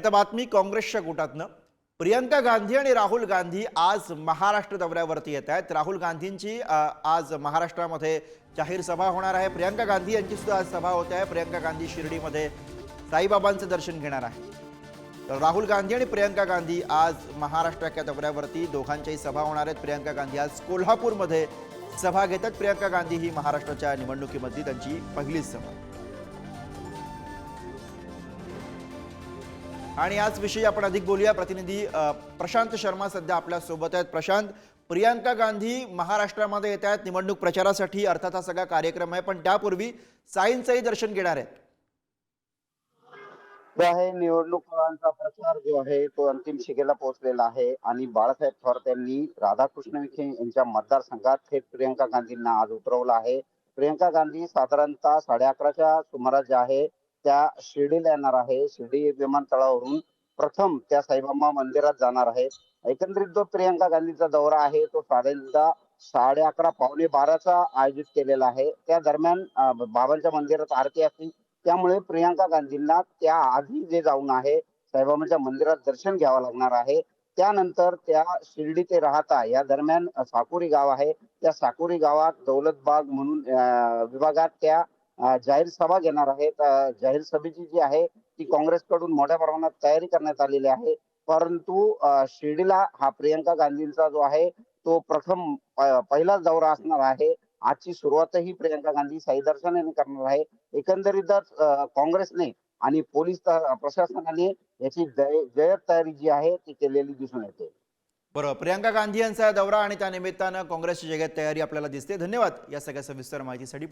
आता बातमी काँग्रेसच्या गोटातनं. प्रियंका गांधी आणि राहुल गांधी आज महाराष्ट्र दौऱ्यावरती येत आहेत. राहुल गांधींची आज महाराष्ट्रामध्ये जाहीर सभा होणार आहे. प्रियंका गांधी यांची सुद्धा आज सभा होत आहे. प्रियंका गांधी शिर्डीमध्ये साईबाबांचं दर्शन घेणार आहे तर राहुल गांधी आणि प्रियंका गांधी आज महाराष्ट्राच्या दौऱ्यावरती दोघांच्याही सभा होणार आहेत. प्रियंका गांधी आज कोल्हापूरमध्ये सभा घेतात. प्रियंका गांधी ही महाराष्ट्राच्या निवडणुकीमधली त्यांची पहिलीच सभा. आणि आज विषयी आपण अधिक बोलूया. प्रतिनिधी प्रशांत शर्मा सध्या आपल्यासोबत आहेत. प्रशांत प्रियंका गांधी महाराष्ट्रामध्ये येत आहेत. निवडणूक प्रचारासाठी अर्थात हा सगळा कार्यक्रम आहे. पण त्यापूर्वी साईंचंही दर्शन घेणार आहेत. आहे निवडणुकांचा प्रचार जो आहे तो अंतिम शिगेला पोहोचलेला आहे. आणि बाळासाहेब थोरात यांनी राधाकृष्ण विखे यांच्या मतदारसंघात थेट प्रियंका गांधींना आज उतरवलं आहे. प्रियंका गांधी साधारणतः साडे अकराच्या सुमारास जे आहे त्या शिर्डीला येणार आहे. शिर्डी विमानतळावरून प्रथम त्या साईबाबा मंदिरात जाणार आहेत एकंदरीत जो प्रियंका गांधीचा दौरा आहे तो साधारणतः साडे अकरा पावणे बाराचा आयोजित केलेला आहे. त्या दरम्यान बाबांच्या मंदिरात आरती असते. त्यामुळे प्रियंका गांधींना त्या आधी जे जाऊन आहे साईबाबांच्या मंदिरात दर्शन घ्यावं लागणार आहे. त्यानंतर त्या शिर्डी ते राहता या दरम्यान साकुरी गाव आहे. त्या साकुरी गावात दौलतबाग म्हणून विभागात त्या जाहीर सभा घेणार आहेत. जाहीर सभेची जी आहे ती काँग्रेसकडून मोठ्या प्रमाणात तयारी करण्यात आलेली आहे. परंतु शिर्डीला हा प्रियंका गांधींचा जो आहे तो प्रथम पहिलाच दौरा असणार आहे. आजची सुरुवातही प्रियंका गांधी साई दर्शनाने करणार आहे. एकंदरीतच काँग्रेसने आणि पोलीस प्रशासनाने याची जय जय्यत तयारी जी आहे ती केलेली दिसून येते. बरं प्रियंका गांधी यांचा दौरा आणि त्या निमित्तानं काँग्रेसची जगात तयारी आपल्याला दिसते. धन्यवाद या सगळ्या सविस्तर माहितीसाठी.